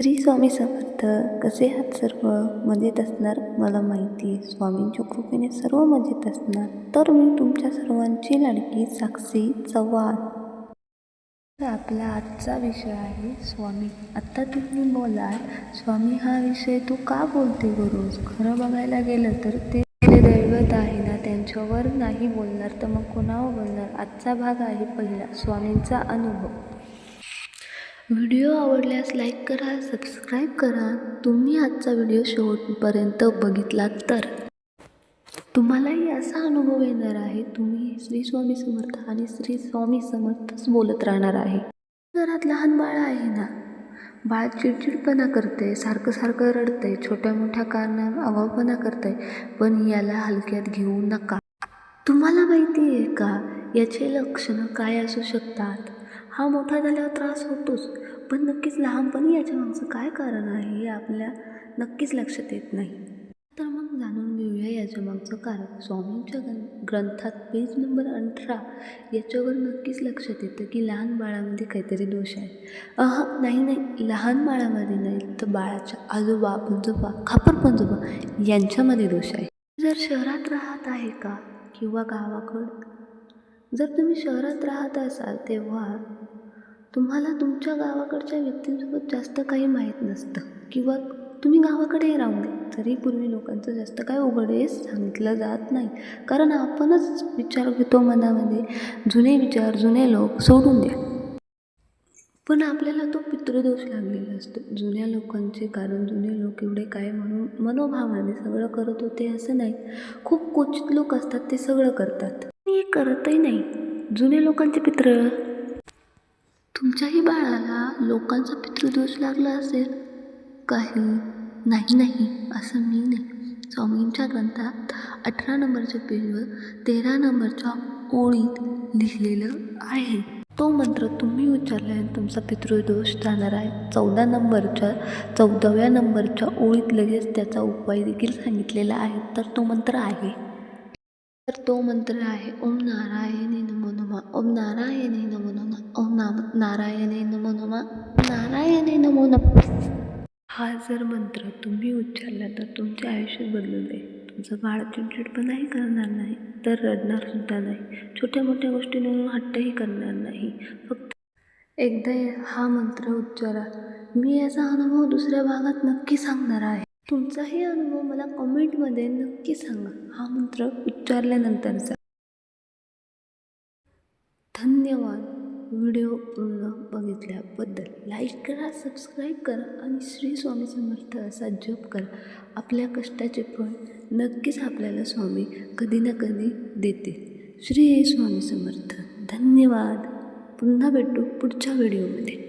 श्री स्वामी समर्थ कसे आहात सर्व? मजेत असणार? मला माहिती आहे स्वामींच्या कृपेने सर्व मजेत असणार. तर मी तुमच्या सर्वांची लाडकी साक्षी चव्हाण. आपला आजचा विषय आहे स्वामी आत्ता तुम्ही बोलाल स्वामी हा विषय तू का बोलते रोज? खरं बघायला गेलं तर ते दैवत आहे ना त्यांच्यावर नाही बोलणार तर मग कोणावर बोलणार? आजचा भाग आहे पहिला स्वामींचा अनुभव. व्हिडिओ आवडल्यास लाईक करा सबस्क्राईब करा. तुम्ही आजचा व्हिडिओ शेवटपर्यंत बघितलात तर. तुम्हालाही असा अनुभव येणार आहे तुम्ही श्री स्वामी समर्थ आणि श्री स्वामी समर्थच बोलत राहणार आहे. घरात लहान बाळ आहे ना? बाळ चिडचिडपणा करते सारखं सारखं रडतंय छोट्या मोठ्या कारणावर आगाऊपणा करतंय पण याला हलक्यात घेऊ नका. तुम्हाला माहिती आहे का? याचे लक्षणं काय असू शकतात? हा मोठा झाल्यावर त्रास होतोच. पण नक्कीच लहानपणी याच्या मागचं काय कारण आहे हे आपल्या नक्कीच लक्षात येत नाही. तर मग जाणून घेऊया याच्या मागचं कारण. स्वामींच्या ग्रं ग्रंथात पेज नंबर अठरा याच्यावर नक्कीच लक्षात येतं की लहान बाळामध्ये काहीतरी दोष आहे. अह नाही नाही. लहान बाळामध्ये नाही तर बाळाच्या आजोबा पंजोबा खापर पंजोबा यांच्यामध्ये दोष आहे. जर शहरात राहत आहे का किंवा गावाकडं? जर तुम्ही शहरात राहत असाल तेव्हा तुम्हाला तुमच्या गावाकडच्या व्यक्तींसोबत जास्त काही माहीत नसतं. किंवा तुम्ही गावाकडेही राहून दे जरी पूर्वी लोकांचं जास्त काय उघडेस सांगितलं जात नाही. कारण आपणच विचार घेतो मनामध्ये जुने विचार जुने लोक सोडून द्या. पण आपल्याला तो पितृदोष लागलेला असतो. जुन्या लोकांचे कारण जुने लोक एवढे काय म्हणून मनोभावाने सगळं करत होते असं नाही. खूप क्वचित लोक असतात ते सगळं करतात. हे करतही नाही. जुने लोकांचे पित्र. तुमच्याही बाळाला लोकांचा पितृदोष लागला असेल? काही नाही नाही असं मी नाही. स्वामींच्या ग्रंथात अठरा नंबरच्या पेजवर तेरा नंबरच्या ओळीत लिहिलेलं आहे. तो मंत्र तुम्ही उच्चारल्याने तुमचा पितृदोष जाणार आहे. चौदा नंबरच्या चौदाव्या नंबरच्या ओळीत लगेच त्याचा उपाय देखील सांगितलेला आहे. तर तो मंत्र आहे. तर तो मंत्र आहे ओम नारायणी नमो नमः ओम नारायणे नमो नमः ओम नाम नारायणे नमो नमः नारायणे नमो नमः. हा जर मंत्र तुम्ही उच्चारला तर तुमचे आयुष्य बदलून जाईल. तुमचं बाळ चिडचिडपणाही करणार नाही तर रडणार सुद्धा नाही. छोट्या मोठ्या गोष्टींवरून हट्टही करणार नाही. फक्त एकदा हा मंत्र उच्चारा. मी याचा अनुभव दुसऱ्या भागात नक्की सांगणार आहे. तुमचाही अनुभव मला कमेंटमध्ये नक्की सांगा. हा मंत्र उच्चारल्यानंतरचा. धन्यवाद. व्हिडिओ पूर्ण बघितल्याबद्दल लाईक करा सबस्क्राईब करा आणि श्री स्वामी समर्थ असा जप करा. आपल्या कष्टाचे फळ नक्कीच आपल्याला स्वामी कधी ना कधी देतील. श्री स्वामी समर्थ. धन्यवाद. पुन्हा भेटू पुढच्या व्हिडिओमध्ये.